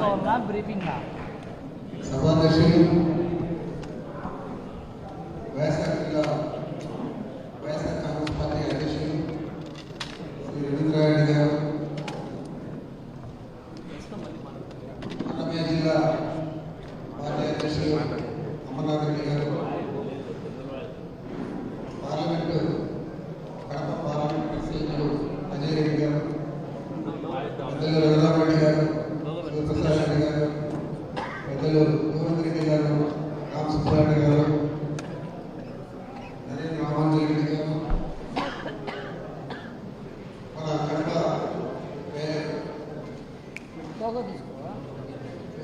తీసుకోవాలా? బ్రీఫింగా? సభాధ్యక్షులు వైఎస్ఆర్ జిల్లా వైఎస్ఆర్ కాంగ్రెస్ పార్టీ అధ్యక్షులు శ్రీ రవీంద్రారెడ్డి గారు అన్నమయ్య జిల్లా పార్టీ అధ్యక్షులు అమర్నాథ్ రెడ్డి గారు parliament Kadapa parliament president Ajay Reddy గారు పెద్దలు రఘురామరెడ్డి గారు శివప్రసాద్ రెడ్డి గారు పెద్దలు గోవింద్ రెడ్డి గారు రామ్ సుబ్బారెడ్డి గారు నరేంద్ర రామాంజలి రెడ్డి గారు మన కడప మేయర్ లోగో తీసుకోవా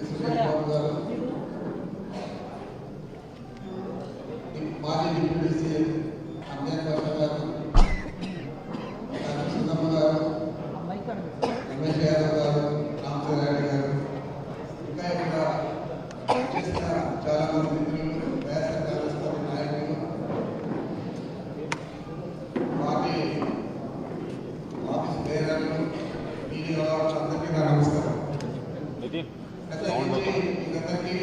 సురేష్ బాబు గారు మాజీ డిప్యూటీ సీఎం అంజన్ బాబు గారు డాక్టర్ సుందమ్మ గారు ఆ మైక్ అనిపిస్తుంది రమేష్ యాదవ్ గారు రామచంద్రారెడ్డి గారు ఇంకా ఇక్కడ చేసిన చాలా మంది మిత్రులు వైఎస్ఆర్ కాంగ్రెస్ పార్టీ నాయకులు పార్టీ ఆఫీస్ బేరర్లు మీడియా వాళ్ళు అందరికీ నా నమస్కారం ప్రత్యేకించి మీకందరికీ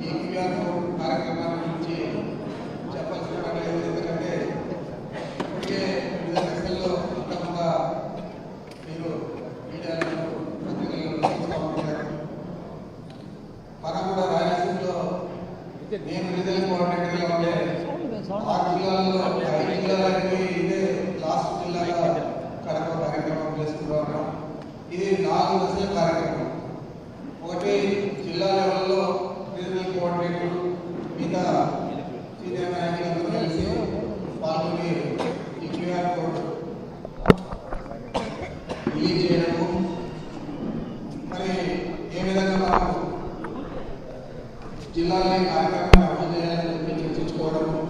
ఈ క్యూఆర్ కోడ్ కార్యక్రమాల గురించి చెప్పాల్సిన పని లేదు ఎందుకంటే ఇప్పటికే వివిధ దశల్లో అంతకుండా మీరు మీడియాలో పత్రికల్లో చూస్తూ ఉంటారు మనం కూడా రాయలసీమలో నేను రిజల్ట్ కోఆర్డినేటర్గా ఉండే ఆరు జిల్లాల్లో ఐదు జిల్లాలకి ఇదే లాస్ట్ జిల్లాగా కడప కార్యక్రమం చేస్తూ ఉన్నాం ఇది నాలుగు దశల కార్యక్రమం ఒకటి జిల్లా లెవెల్లో రీజనల్ కోఆర్డినేటర్ మిగతా సీనియర్ నాయకులందరూ కలిసి పాల్గొని ఈ క్యూఆర్ కోడ్ రిలీజ్ చేయడము మరి ఏ విధంగా మనం జిల్లాలో ఈ కార్యక్రమాన్ని అమలు చేయాలని చెప్పి చర్చించుకోవడము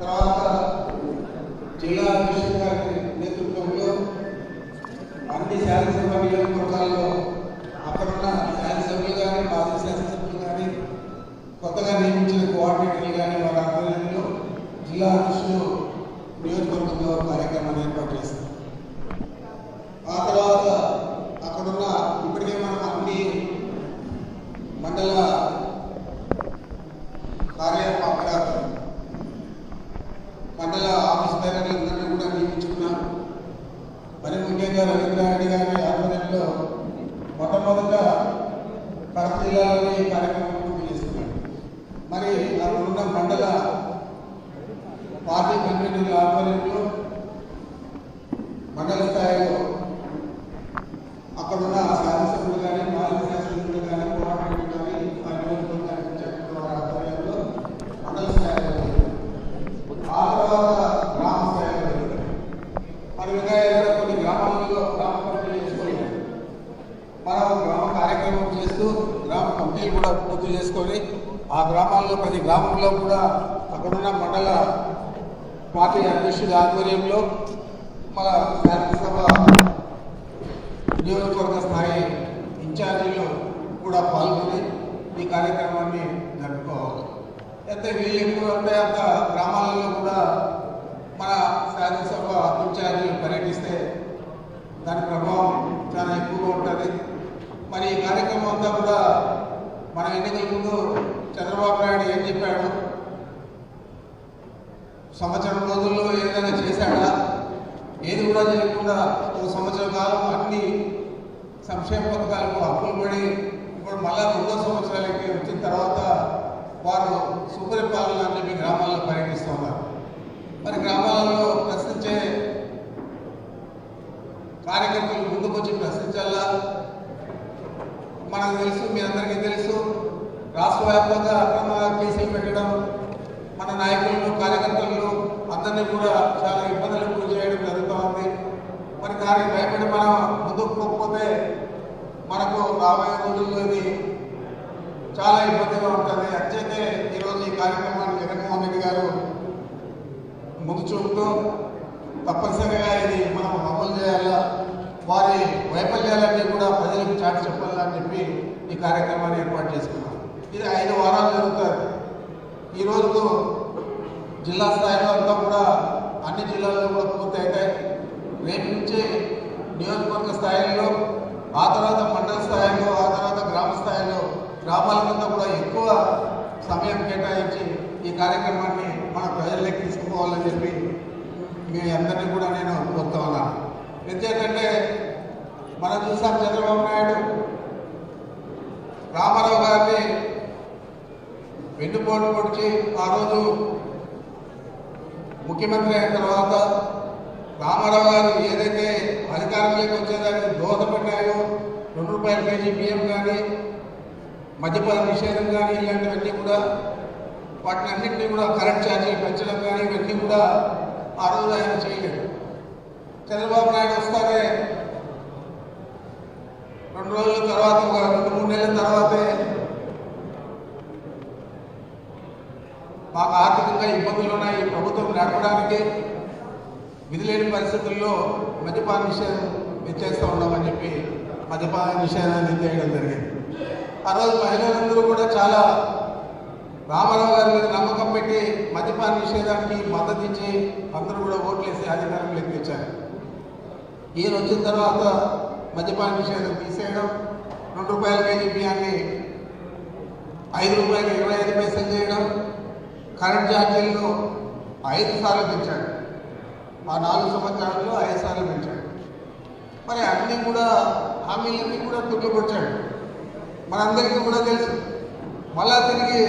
తర్వాత జిల్లా అధ్యక్షుడు గారి నేతృత్వంలో నియోజకవర్గాల్లో అక్కడున్న శాసనసభ్యులు కానీ మాజీ శాసనసభ్యులు కానీ కొత్తగా నియమించిన కోఆర్డినేటర్లు కానీ వారి ఆధ్వర్యంలో జిల్లా అధ్యక్షులు నియోజకవర్గంలో కార్యక్రమాన్ని ఏర్పాటు చేస్తారు ఆ తర్వాత అక్కడున్న ఇప్పటికే మనం అన్ని మండల కార్య అక్కడ మండల ఆఫీస్ బేరర్లందరినీ కూడా నియమించుకున్నాం మరి ముఖ్యంగా రవీంద్ర గారి ఆధ్వర్యంలో మొట్టమొదట కడప జిల్లాలోని ఈ కార్యక్రమం పూర్తి చేస్తున్నాం మరి అక్కడ ఉన్న మండల పార్టీ కన్వీనర్ల ఆధ్వర్యంలో మండల స్థాయిలో అక్కడున్న శాసనసభ్యులు కానీ మాజీ శాసనసభ్యులు కానీ కోఆర్డినేటర్ కానీ ఆ నియోజకవర్గానికి చెందిన వారి ఆధ్వర్యంలో మండల స్థాయిలో జరుగుతుంది. ఆ తర్వాత గ్రామ స్థాయిలో జరుగుతుంది. మరి ఇంకా ఏదైనా కొన్ని గ్రామాలలో గ్రామ కమిటీలు చేసుకొని మనం గ్రామ కార్యక్రమం చేస్తూ గ్రామ కమిటీలు కూడా పూర్తి చేసుకొని ఆ గ్రామాల్లో ప్రతి గ్రామంలో కూడా అక్కడున్న మండల పార్టీ అధ్యక్షుడి ఆధ్వర్యంలో మన శాసనసభ నియోజకవర్గ స్థాయి ఇన్ఛార్జీలు కూడా పాల్గొని ఈ కార్యక్రమాన్ని జరుపుకోవాలి. అయితే వీళ్ళు ఎక్కువ ఉంటే అంత గ్రామాలలో కూడా మన శాసనసభ ఇన్ఛార్జీలు పర్యటిస్తే దాని ప్రభావం చాలా ఎక్కువగా ఉంటుంది మరి ఈ కార్యక్రమం అంతా కూడా మన ఎన్నికల ముందు చంద్రబాబు నాయుడు ఏం చెప్పాడు సంవత్సరం రోజుల్లో ఏదైనా చేశాడా ఏది కూడా చేయకుండా ఒక సంవత్సర కాలం అన్ని సంక్షేమ పథకాలకు అప్పులు పడి ఇప్పుడు మళ్ళా రెండో సంవత్సరాలకి వచ్చిన తర్వాత వారు సుపరిపాలన అని మీ గ్రామాల్లో పర్యటిస్తున్నారు మరి గ్రామాలలో ప్రశ్నించే కార్యకర్తలు ముందుకొచ్చి ప్రశ్నించాలా? మనకు తెలుసు మీ అందరికీ తెలుసు రాష్ట్ర వ్యాప్తంగా అక్రమ కేసులు పెట్టడం మన నాయకులను కార్యకర్తలను అందరినీ కూడా చాలా ఇబ్బందులకు గురి చేయడం జరుగుతూ ఉంది. మరి దానికి భయపడి మనం ముందుకు పోకపోతే మనకు రాబోయే రోజుల్లో ఇది చాలా ఇబ్బందిగా ఉంటుంది. అంచేతే ఈరోజు ఈ కార్యక్రమాన్ని జగన్మోహన్ రెడ్డి గారు ముందు చూపుతూ తప్పనిసరిగా ఇది మనం అమలు చేయాలా? వారి వైఫల్యాలన్నీ కూడా ప్రజలకు చాటి చెప్పాలని చెప్పి ఈ కార్యక్రమాన్ని ఏర్పాటు చేసుకున్నాం. ఇది ఐదు వారాలు జరుగుతుంది ఈ రోజు జిల్లా స్థాయిలో అంతా కూడా అన్ని జిల్లాల్లో కూడా పూర్తి అవుతాయి రేపు నుంచి నియోజకవర్గ స్థాయిలో ఆ తర్వాత మండల స్థాయిలో ఆ తర్వాత గ్రామ స్థాయిలో గ్రామాల మీద కూడా ఎక్కువ సమయం కేటాయించి ఈ కార్యక్రమాన్ని మన ప్రజల్లోకి తీసుకుపోవాలని చెప్పి మీ అందరినీ కూడా నేను కోరుతా ఉన్నాను ఎందుకంటే మనం చూసాం చంద్రబాబు నాయుడు రామారావు గారిని వెన్నుపోటు పొడిచి ఆ రోజు ముఖ్యమంత్రి అయిన తర్వాత రామారావు గారు ఏదైతే అధికారంలోకి వచ్చేదానికి దోహదపడ్డాయో రెండు రూపాయల కేజీ బియ్యం కానీ మద్యపాన నిషేధం కానీ ఇలాంటివన్నీ కూడా వాటిని అన్నింటినీ కూడా కరెంట్ ఛార్జీలు పెంచడం కానీ ఇవన్నీ కూడా ఆ రోజు ఆయన చేయలేదు. చంద్రబాబు నాయుడు వస్తానే రెండు రోజుల తర్వాత ఒక రెండు మూడు నెలల తర్వాతే మాకు ఆర్థికంగా ఇబ్బందులు ఉన్నాయి ప్రభుత్వం నడపడానికి విధిలేని పరిస్థితుల్లో మద్యపాన నిషేధం ఎత్తేస్తూ ఉన్నామని చెప్పి మద్యపాన నిషేధాన్ని చేయడం జరిగింది. ఆ రోజు మహిళలందరూ కూడా చాలా రామారావు గారి మీద నమ్మకం పెట్టి మద్యపాన నిషేధానికి మద్దతు ఇచ్చి అందరూ కూడా ఓట్లేసి అధికారంలో ఎక్కించారు ఈయన వచ్చిన తర్వాత మద్యపాన నిషేధం తీసేయడం రెండు రూపాయల కేజీ బియ్యాన్ని ఐదు రూపాయలు ఇరవై ఐదు పైసలు చేయడం కరెంట్ ఛార్జీలను ఐదు సార్లు పెంచాడు ఆ నాలుగు సంవత్సరాల్లో ఐదు పెంచాడు. మరి అన్నీ కూడా హామీలన్నీ కూడా తుట్టుకొచ్చాడు మనందరికీ కూడా తెలుసు. మళ్ళా తిరిగి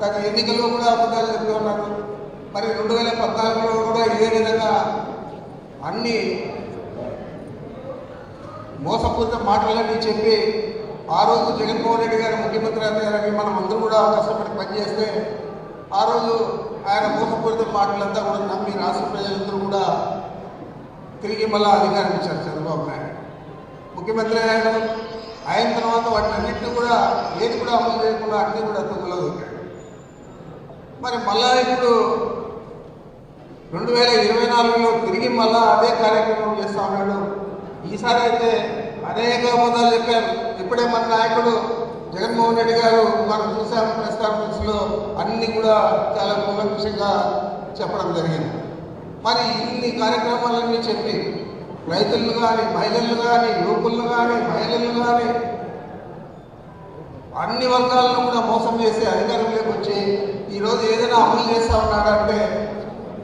తన ఎన్నికల్లో కూడా అబద్ధాలు చెప్తూ ఉన్నారు. మరి రెండు వేల పద్నాలుగులో కూడా ఇదే విధంగా అన్ని మోసపూరిత మాటలన్నీ చెప్పి ఆ రోజు జగన్మోహన్ రెడ్డి గారు ముఖ్యమంత్రి అయ్యారని మనం అందరూ కూడా కష్టపడి పనిచేస్తే ఆ రోజు ఆయన మోసపూరిత మాటలంతా కూడా నమ్మి రాష్ట్ర ప్రజలందరూ కూడా తిరిగి మళ్ళా అధికారం ఇచ్చారు చంద్రబాబు నాయుడు. ముఖ్యమంత్రి ఆయన అయిన తర్వాత వాటిని అన్నింటినీ కూడా ఏది కూడా అమలు చేయకుండా అన్నీ కూడా తొందరలో దొరికాడు మరి మళ్ళా ఇప్పుడు రెండు వేల ఇరవై నాలుగులో తిరిగి మళ్ళా అదే కార్యక్రమం చేస్తా ఉన్నాడు. ఈసారి అయితే అనేక పదాలు చెప్పారు. ఇప్పుడే మన నాయకుడు జగన్మోహన్ రెడ్డి గారు మనం చూసాం ప్రెస్ కాన్ఫరెన్స్లో అన్నీ కూడా చాలా కూలంకషంగా చెప్పడం జరిగింది. మరి ఇన్ని కార్యక్రమాలన్నీ చెప్పి రైతులను కానీ మహిళలను కానీ యువకులను కానీ మహిళలను కానీ అన్ని వర్గాలను కూడా మోసం చేసి అధికారంలోకి వచ్చి ఈరోజు ఏదైనా అమలు చేస్తా ఉన్నాడంటే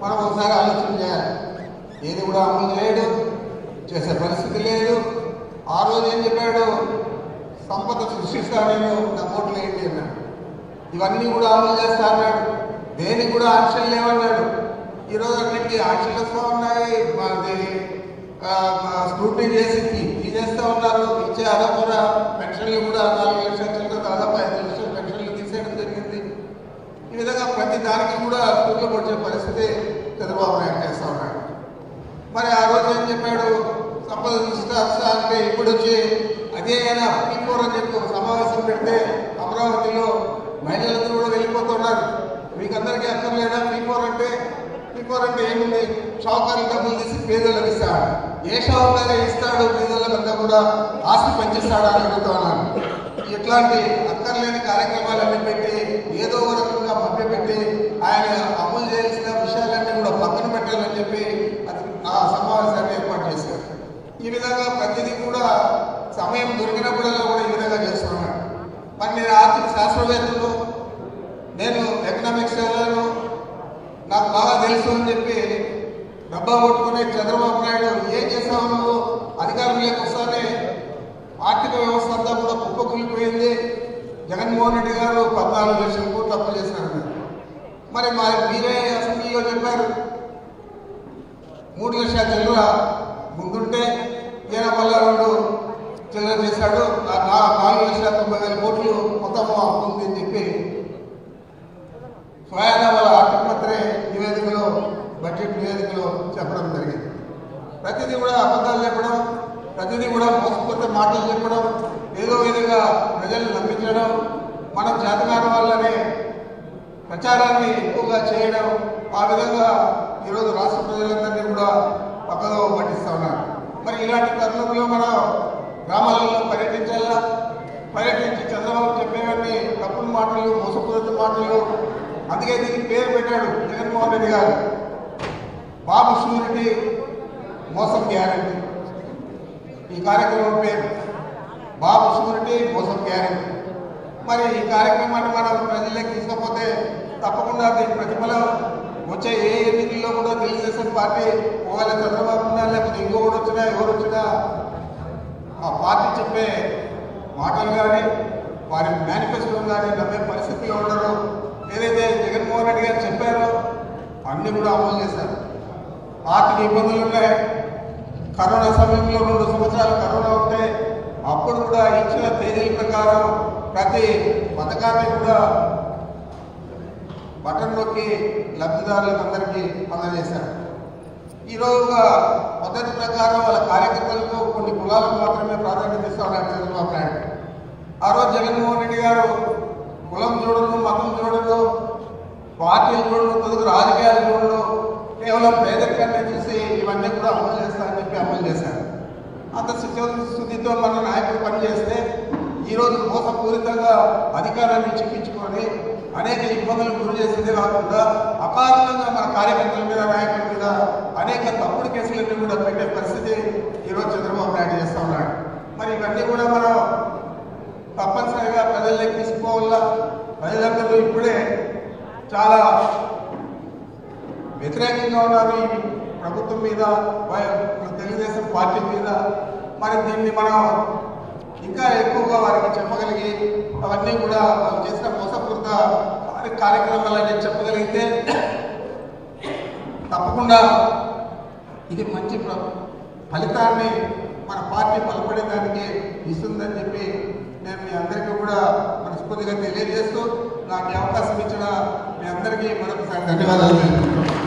మనం ఒకసారి ఆలోచన చేయాలి. ఏది కూడా అమలు చేయడు చేసే పరిస్థితి లేదు. ఆ రోజు ఏం చెప్పాడు? సంపద సృష్టిస్తా నేను నా ఓట్లు ఏంటి అన్నాడు. ఇవన్నీ కూడా అమలు చేస్తా అన్నాడు దేనికి కూడా ఆంక్షలు లేవన్నాడు. ఈరోజు అన్నింటికి ఆంక్షలు వస్తూ ఉన్నాయి. మాది స్క్రూటినీ చేసి తీ- తీసేస్తూ ఉన్నారు. ఇచ్చే అదొక పెన్షన్లు కూడా నాలుగు లక్షల చిల్లర దాదాపు ఐదు లక్షల పెన్షన్లు తీసేయడం జరిగింది. ఈ విధంగా ప్రతి దానికి కూడా స్కూల్లో పొడిచే పరిస్థితి చంద్రబాబు నాయుడు చేస్తూ ఉన్నాడు. మరి ఆ రోజు ఏం చెప్పాడు? సంపద దృష్టి అంటే ఇప్పుడు వచ్చి అదే అయినా పీకోర్ అని చెప్పి ఒక సమావేశం పెడితే అమరావతిలో మహిళలందరూ కూడా వెళ్ళిపోతున్నారు. మీకు అందరికీ అక్కర్లేదా పీకోర్ అంటే పీకోర్ అంటే ఏముంది? షావుకారు డబ్బులు తీసి పేదలకు ఇస్తాడు. ఏ షావుకారే ఇస్తాడు పేదలకంతా కూడా ఆస్తి పంచిస్తాడా అని అడుగుతున్నాను ఇట్లాంటి అక్కర్లేని కార్యక్రమాలన్నీ పెట్టి ఏదో ఒక రకంగా మభ్యపెట్టి ఆయన అమలు చేయాల్సిన విషయాలన్నీ కూడా పక్కన పెట్టాలని చెప్పి అది ఆ సమావేశాన్ని ఏర్పాటు చేశారు ఈ విధంగా ప్రతిదీ కూడా సమయం దొరికినప్పుడల్లా కూడా ఈ విధంగా చేస్తున్నాడు మరి నేను ఆర్థిక శాస్త్రవేత్తలు నేను ఎకనామిక్స్ చదివాను నాకు బాగా తెలుసు అని చెప్పి డబ్బా కొట్టుకునే చంద్రబాబు నాయుడు ఏం చేసావు నువ్వు అధికారంలోకి వస్తానే ఆర్థిక వ్యవస్థ అంతా కూడా కుప్పకూలిపోయింది. జగన్మోహన్ రెడ్డి గారు పద్నాలుగు లక్షల కోట్లు అప్పు చేశారు మరి మా మీరే అసెంబ్లీలో చెప్పారు. మూడు లక్షల చిల్లర ముందుంటే ఈయన మళ్ళా రెండు చిల్లర చేశాడు ఆ నాలుగు లక్షల తొంభై వేల కోట్లు మొత్తం అవుతుంది అని చెప్పి స్వయాన వాళ్ళ ఆర్థిక నివేదికలో బడ్జెట్ నివేదికలో చెప్పడం జరిగింది. ప్రతిదీ కూడా అబద్ధాలు చెప్పడం ప్రతిదీ కూడా మోసపోతే మాటలు చెప్పడం ఏదో విధంగా ప్రజలు నమ్మించడం మనం చేతకాని వల్లనే ప్రచారాన్ని ఎక్కువగా చేయడం ఆ విధంగా ఈరోజు రాష్ట్ర ప్రజలందరినీ కూడా పక్కదో పట్టిస్తా ఉన్నారు. మరి ఇలాంటి తరుణంలో మనం గ్రామాలలో పర్యటించాలా పర్యటించి చంద్రబాబు చెప్పేవన్నీ తప్పుడు మాటలు మోసపూరిత అందుకే దీనికి పేరు పెట్టాడు జగన్మోహన్ రెడ్డి గారు. బాబు సూర్యుడి మోసం గ్యారంటీ. ఈ కార్యక్రమం పేరు బాబు సూర్యుడి మోసం గ్యారంటీ. మరి ఈ కార్యక్రమాన్ని మనం ప్రజలకు తీసుకపోతే తప్పకుండా దీని ప్రతిఫలం వచ్చే ఏ ఎన్నికల్లో కూడా తెలుగుదేశం పార్టీ ఒకవేళ చంద్రబాబు ఉన్నా లేకపోతే ఇంకొకటి వచ్చినా ఎవరు వచ్చినా ఆ పార్టీ చెప్పే మాటలు కానీ వారి మేనిఫెస్టో కానీ నమ్మే పరిస్థితిలో ఉండరు ఏదైతే జగన్మోహన్ రెడ్డి గారు చెప్పారో అన్ని కూడా అమలు చేశారు. ఆర్థిక ఇబ్బందులు ఉన్నాయి. కరోనా సమయంలో రెండు సంవత్సరాలు కరోనా ఉంటే అప్పుడు కూడా ఇచ్చిన తేదీల ప్రకారం ప్రతి పథకాన్ని కూడా బటన్లోకి లబ్ధిదారులకు అందరికీ అందజేశారు. ఈరోజుగా మొదటి ప్రకారం వాళ్ళ కార్యకర్తలకు కొన్ని కులాలకు మాత్రమే ప్రాధాన్యత ఇస్తామని ఉన్నారు చంద్రబాబు నాయుడు ఆ రోజు జగన్మోహన్ రెడ్డి గారు కులం చూడరు మతం చూడరు పార్టీలు చూడడం తదుకు రాజకీయాలు చూడడం కేవలం పేదరికాన్ని చూసి ఇవన్నీ కూడా అమలు చేస్తారని చెప్పి అమలు చేశారు. అంత శుద్ధితో మన నాయకులు పనిచేస్తే ఈరోజు మోసపూరితంగా అధికారాన్ని చిక్కించుకొని అనేక ఇబ్బందులు గురి చేసిందే కాకుండా అకారణంగా మన కార్యకర్తల మీద నాయకుల మీద అనేక తప్పుడు కేసులన్నీ కూడా పెట్టే పరిస్థితి ఈరోజు చంద్రబాబు నాయుడు చేస్తూ ఉన్నాడు. మరి ఇవన్నీ కూడా మనం తప్పనిసరిగా ప్రజల్లోకి తీసుకోవాలా? ప్రజలందరూ ఇప్పుడే చాలా వ్యతిరేకంగా ఉన్నారు ఈ ప్రభుత్వం మీద తెలుగుదేశం పార్టీ మీద. మరి దీన్ని మనం ఇంకా ఎక్కువగా వారికి చెప్పగలిగి అవన్నీ కూడా వాళ్ళు చేసిన మోసపూరిత కార్య- కార్యక్రమాలన్నీ చెప్పగలిగితే తప్పకుండా ఇది మంచి ఫలితాన్ని మన పార్టీ బలపడేదానికి ఇస్తుందని చెప్పి నేను మీ అందరికీ కూడా మనస్ఫూర్తిగా తెలియజేస్తూ నాకు అవకాశం ఇచ్చిన మీ అందరికీ మనకు ధన్యవాదాలు తెలుపుతున్నాను